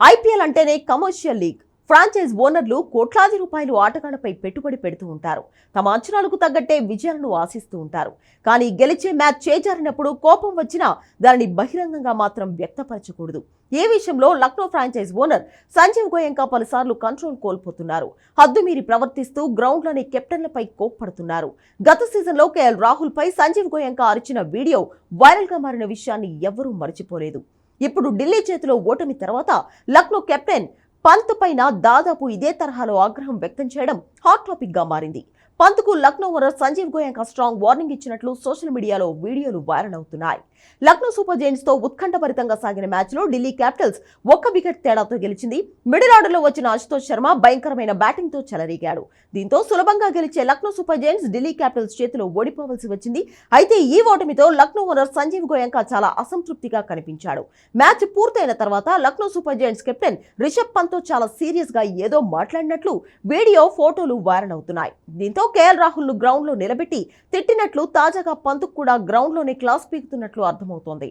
IPL అంటేనే commercial league. Franchise ఓనర్లు కోట్లాది రూపాయలు ఆటగాళ్ళపై పెట్టుబడి పెడుతూ ఉంటారు. తమ అంచనాలకు తగ్గట్టే విజయాలను ఆశిస్తూ ఉంటారు. కానీ గెలిచే మ్యాచ్ చేజారినప్పుడు కోపం వచ్చినా దానిని బహిరంగంగా మాత్రం వ్యక్తపరచకూడదు. ఏ విషయంలో లక్నో ఫ్రాంచైజ్ ఓనర్ సంజీవ్ గోయంకా పలుసార్లు కంట్రోల్ కోల్పోతున్నారు. హద్దుమీరి ప్రవర్తిస్తూ గ్రౌండ్లోని కెప్టెన్లపై కోప్పడుతున్నారు. గత సీజన్లో కేఎల్ రాహుల్పై సంజీవ్ గోయంకా అరిచిన వీడియో వైరల్గా మారిన విషయాన్ని ఎవ్వరూ మర్చిపోలేదు. ఇప్పుడు ఢిల్లీ చేతిలో ఓటమి తర్వాత లక్నో కెప్టెన్ పంత్ పైన దాదాపు ఇదే తరహాలో ఆగ్రహం వ్యక్తం చేయడం హాట్ టాపిక్గా మారింది. పంత్కు Lucknow owner Sanjiv Goenka strong warning ఇచ్చినట్లు సోషల్ మీడియాలో వీడియోలు వైరల్ అవుతున్నాయి. లక్నో సూపర్ జైన్స్తో తో ఉత్కంఠభరితంగా సాగిన మ్యాచ్లో ఢిల్లీ క్యాపిటల్స్ ఒక్క వికెట్ తేడాతో గెలిచింది. మిడిల్ ఆర్డర్లో వచ్చిన అశుతోష్ శర్మ భయంకరమైన బ్యాటింగ్తో చెలరేగాడు. దీంతో సులభంగా గెలిచే Lucknow super giants Delhi capitals చేతిలో ఓడిపోవలసి వచ్చింది. అయితే ఈ ఓటమితో లక్నో ఓనర్ సంజీవ్ గోయంక చాలా అసంతృప్తిగా కనిపించాడు. మ్యాచ్ పూర్తయిన తర్వాత Lucknow Super Giants captain Rishabh పంత్తో చాలా సీరియస్గా ఏదో మాట్లాడినట్లు వీడియో ఫోటోలు వైరల్ అవుతున్నాయి. దీంతో కేఎల్ రాహుల్ను గ్రౌండ్లో నిలబెట్టి తిట్టినట్లు తాజాగా పంతుకు కూడా గ్రౌండ్లోనే క్లాస్ పీకుతున్నట్లు అర్థమవుతోంది.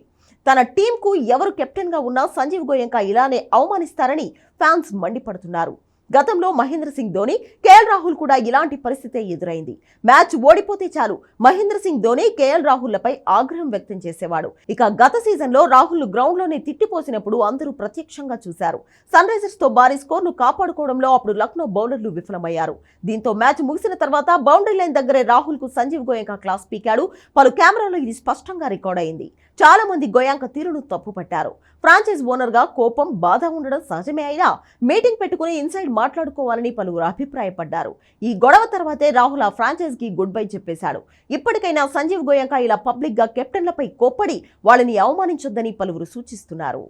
తన టీంకు ఎవరు కెప్టెన్గా ఉన్నా సంజీవ్ గోయంకా ఇలానే అవమానిస్తారని ఫ్యాన్స్ మండిపడుతున్నారు. గతంలో మహేంద్ర సింగ్ ధోని కేఎల్ రాహుల్ కూడా ఇలాంటి పరిస్థితే ఎదురైంది. మ్యాచ్ ఓడిపోతే చాలు మహేంద్ర సింగ్ ధోని కేఎల్ రాహుల్లపై ఆగ్రహం వ్యక్తం చేసేవాడు. ఇక గత సీజన్లో రాహుల్ గ్రౌండ్లోనే తిట్టిపోసినప్పుడు అందరూ ప్రత్యక్షంగా చూశారు. సన్ రైజర్స్తో భారీ స్కోర్ను కాపాడుకోవడంలో అప్పుడు లక్నో బౌలర్లు విఫలమయ్యారు. దీంతో మ్యాచ్ ముగిసిన తర్వాత బౌండరీ లైన్ దగ్గరే రాహుల్కు సంజీవ్ గోయంక క్లాస్ పీకాడు. పలు కెమెరాలో ఇది స్పష్టంగా రికార్డ్ అయింది. చాలా మంది గోయాంక తీరును తప్పుపట్టారు. ఫ్రాంచైజ్ ఓనర్గా కోపం బాధ ఉండడం సహజమే అయినా మీటింగ్ పెట్టుకుని ఇన్సైడ్ మాట్లాడుకోవాలని పలువురు అభిప్రాయపడ్డారు. ఈ గొడవ తర్వాతే రాహుల్ ఆ ఫ్రాంచైజ్కి గుడ్ బై చెప్పేశాడు. ఇప్పటికైనా సంజీవ్ గోయంక ఇలా పబ్లిక్గా కెప్టెన్లపై కోప్పడి వాళ్ళని అవమానించొద్దని పలువురు సూచిస్తున్నారు.